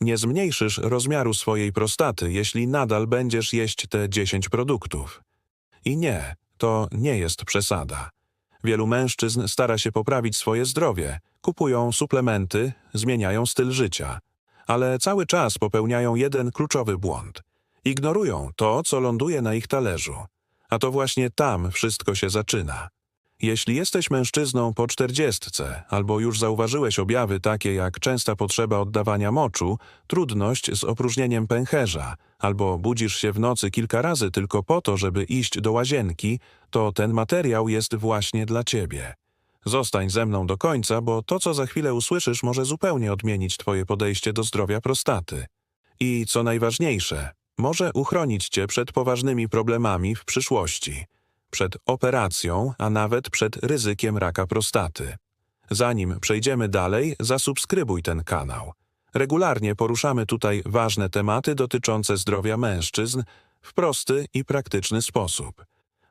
Nie zmniejszysz rozmiaru swojej prostaty, jeśli nadal będziesz jeść te 10 produktów. I nie, to nie jest przesada. Wielu mężczyzn stara się poprawić swoje zdrowie, kupują suplementy, zmieniają styl życia, ale cały czas popełniają jeden kluczowy błąd. Ignorują to, co ląduje na ich talerzu. A to właśnie tam wszystko się zaczyna. Jeśli jesteś mężczyzną po czterdziestce, albo już zauważyłeś objawy takie jak częsta potrzeba oddawania moczu, trudność z opróżnieniem pęcherza, albo budzisz się w nocy kilka razy tylko po to, żeby iść do łazienki, to ten materiał jest właśnie dla ciebie. Zostań ze mną do końca, bo to, co za chwilę usłyszysz, może zupełnie odmienić twoje podejście do zdrowia prostaty. I co najważniejsze, może uchronić cię przed poważnymi problemami w przyszłości, przed operacją, a nawet przed ryzykiem raka prostaty. Zanim przejdziemy dalej, zasubskrybuj ten kanał. Regularnie poruszamy tutaj ważne tematy dotyczące zdrowia mężczyzn w prosty i praktyczny sposób.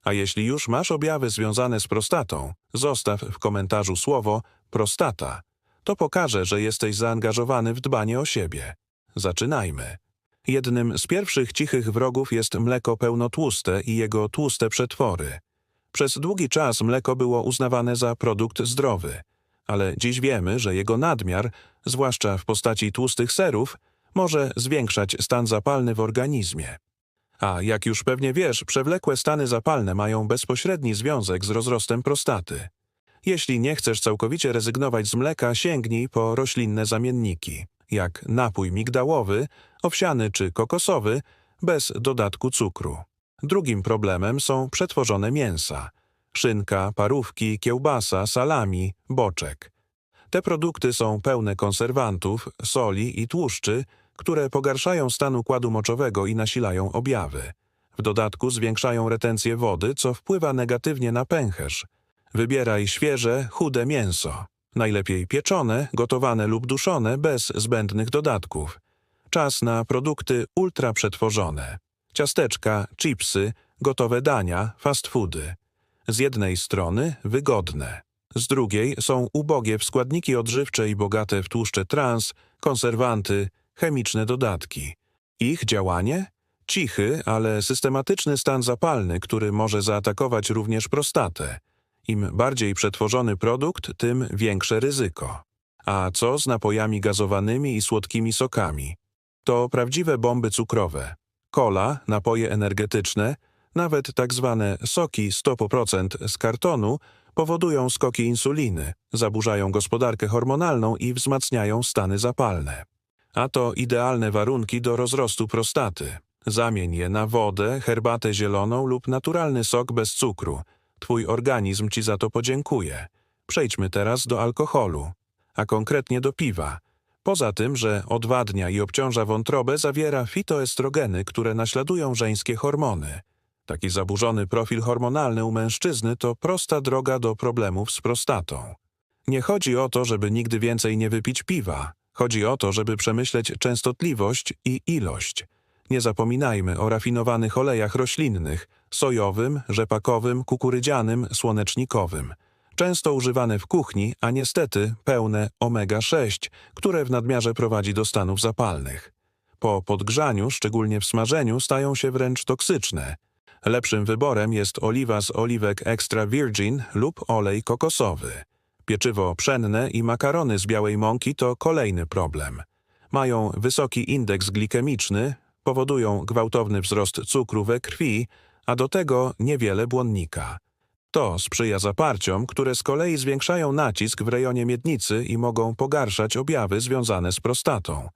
A jeśli już masz objawy związane z prostatą, zostaw w komentarzu słowo prostata. To pokaże, że jesteś zaangażowany w dbanie o siebie. Zaczynajmy. Jednym z pierwszych cichych wrogów jest mleko pełnotłuste i jego tłuste przetwory. Przez długi czas mleko było uznawane za produkt zdrowy, ale dziś wiemy, że jego nadmiar, zwłaszcza w postaci tłustych serów, może zwiększać stan zapalny w organizmie. A jak już pewnie wiesz, przewlekłe stany zapalne mają bezpośredni związek z rozrostem prostaty. Jeśli nie chcesz całkowicie rezygnować z mleka, sięgnij po roślinne zamienniki, jak napój migdałowy, owsiany czy kokosowy, bez dodatku cukru. Drugim problemem są przetworzone mięsa. Szynka, parówki, kiełbasa, salami, boczek. Te produkty są pełne konserwantów, soli i tłuszczy, które pogarszają stan układu moczowego i nasilają objawy. W dodatku zwiększają retencję wody, co wpływa negatywnie na pęcherz. Wybieraj świeże, chude mięso. Najlepiej pieczone, gotowane lub duszone bez zbędnych dodatków. Czas na produkty ultra przetworzone. Ciasteczka, chipsy, gotowe dania, fast foody. Z jednej strony wygodne, z drugiej są ubogie w składniki odżywcze i bogate w tłuszcze trans, konserwanty, chemiczne dodatki. Ich działanie? Cichy, ale systematyczny stan zapalny, który może zaatakować również prostatę. Im bardziej przetworzony produkt, tym większe ryzyko. A co z napojami gazowanymi i słodkimi sokami? To prawdziwe bomby cukrowe. Cola, napoje energetyczne, nawet tak zwane soki 100% z kartonu powodują skoki insuliny, zaburzają gospodarkę hormonalną i wzmacniają stany zapalne. A to idealne warunki do rozrostu prostaty. Zamień je na wodę, herbatę zieloną lub naturalny sok bez cukru. Twój organizm ci za to podziękuje. Przejdźmy teraz do alkoholu, a konkretnie do piwa. Poza tym, że odwadnia i obciąża wątrobę, zawiera fitoestrogeny, które naśladują żeńskie hormony. Taki zaburzony profil hormonalny u mężczyzny to prosta droga do problemów z prostatą. Nie chodzi o to, żeby nigdy więcej nie wypić piwa. Chodzi o to, żeby przemyśleć częstotliwość i ilość. Nie zapominajmy o rafinowanych olejach roślinnych, sojowym, rzepakowym, kukurydzianym, słonecznikowym. Często używane w kuchni, a niestety pełne omega-6, które w nadmiarze prowadzi do stanów zapalnych. Po podgrzaniu, szczególnie w smażeniu, stają się wręcz toksyczne. Lepszym wyborem jest oliwa z oliwek extra virgin lub olej kokosowy. Pieczywo pszenne i makarony z białej mąki to kolejny problem. Mają wysoki indeks glikemiczny, powodują gwałtowny wzrost cukru we krwi, a do tego niewiele błonnika. To sprzyja zaparciom, które z kolei zwiększają nacisk w rejonie miednicy i mogą pogarszać objawy związane z prostatą.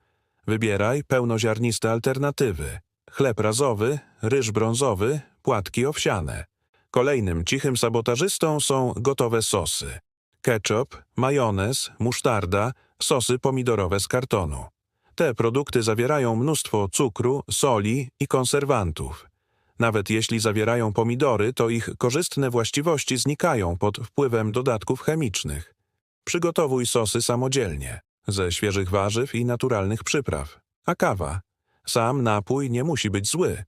Wybieraj pełnoziarniste alternatywy. Chleb razowy, ryż brązowy, płatki owsiane. Kolejnym cichym sabotażystą są gotowe sosy. Ketchup, majonez, musztarda, sosy pomidorowe z kartonu. Te produkty zawierają mnóstwo cukru, soli i konserwantów. Nawet jeśli zawierają pomidory, to ich korzystne właściwości znikają pod wpływem dodatków chemicznych. Przygotowuj sosy samodzielnie, ze świeżych warzyw i naturalnych przypraw. A kawa? Sam napój nie musi być zły.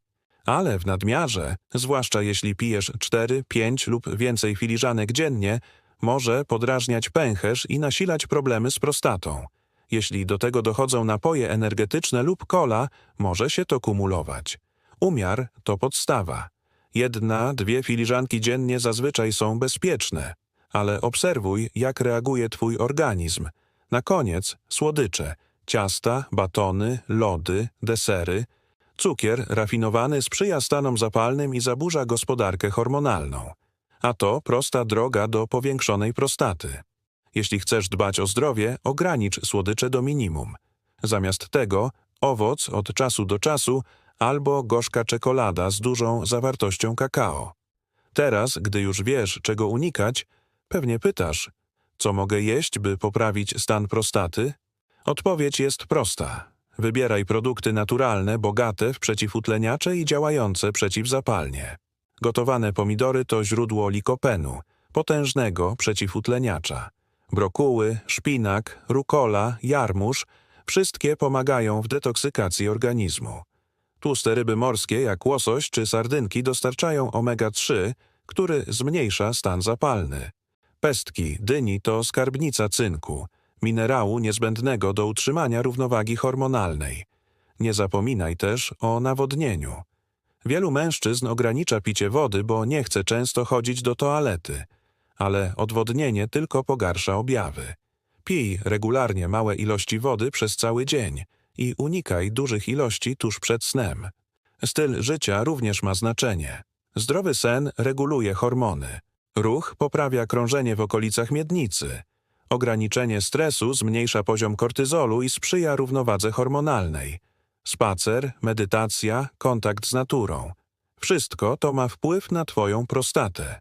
Ale w nadmiarze, zwłaszcza jeśli pijesz 4, 5 lub więcej filiżanek dziennie, może podrażniać pęcherz i nasilać problemy z prostatą. Jeśli do tego dochodzą napoje energetyczne lub kola, może się to kumulować. Umiar to podstawa. Jedna, dwie filiżanki dziennie zazwyczaj są bezpieczne, ale obserwuj, jak reaguje twój organizm. Na koniec słodycze, ciasta, batony, lody, desery. Cukier rafinowany sprzyja stanom zapalnym i zaburza gospodarkę hormonalną. A to prosta droga do powiększonej prostaty. Jeśli chcesz dbać o zdrowie, ogranicz słodycze do minimum. Zamiast tego owoc od czasu do czasu albo gorzka czekolada z dużą zawartością kakao. Teraz, gdy już wiesz, czego unikać, pewnie pytasz, co mogę jeść, by poprawić stan prostaty? Odpowiedź jest prosta. Wybieraj produkty naturalne, bogate w przeciwutleniacze i działające przeciwzapalnie. Gotowane pomidory to źródło likopenu, potężnego przeciwutleniacza. Brokuły, szpinak, rukola, jarmuż wszystkie pomagają w detoksykacji organizmu. Tłuste ryby morskie jak łosoś czy sardynki dostarczają omega-3, który zmniejsza stan zapalny. Pestki dyni to skarbnica cynku, minerału niezbędnego do utrzymania równowagi hormonalnej. Nie zapominaj też o nawodnieniu. Wielu mężczyzn ogranicza picie wody, bo nie chce często chodzić do toalety, ale odwodnienie tylko pogarsza objawy. Pij regularnie małe ilości wody przez cały dzień i unikaj dużych ilości tuż przed snem. Styl życia również ma znaczenie. Zdrowy sen reguluje hormony. Ruch poprawia krążenie w okolicach miednicy. Ograniczenie stresu zmniejsza poziom kortyzolu i sprzyja równowadze hormonalnej. Spacer, medytacja, kontakt z naturą. Wszystko to ma wpływ na Twoją prostatę.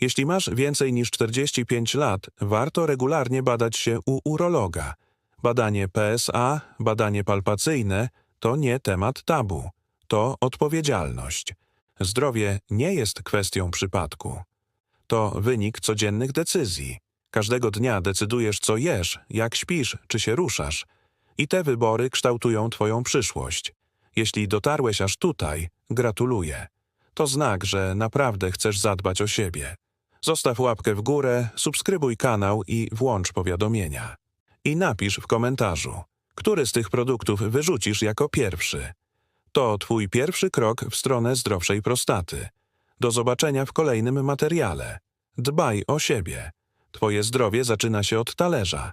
Jeśli masz więcej niż 45 lat, warto regularnie badać się u urologa. Badanie PSA, badanie palpacyjne to nie temat tabu. To odpowiedzialność. Zdrowie nie jest kwestią przypadku. To wynik codziennych decyzji. Każdego dnia decydujesz, co jesz, jak śpisz, czy się ruszasz. I te wybory kształtują Twoją przyszłość. Jeśli dotarłeś aż tutaj, gratuluję. To znak, że naprawdę chcesz zadbać o siebie. Zostaw łapkę w górę, subskrybuj kanał i włącz powiadomienia. I napisz w komentarzu, który z tych produktów wyrzucisz jako pierwszy. To Twój pierwszy krok w stronę zdrowszej prostaty. Do zobaczenia w kolejnym materiale. Dbaj o siebie. Twoje zdrowie zaczyna się od talerza.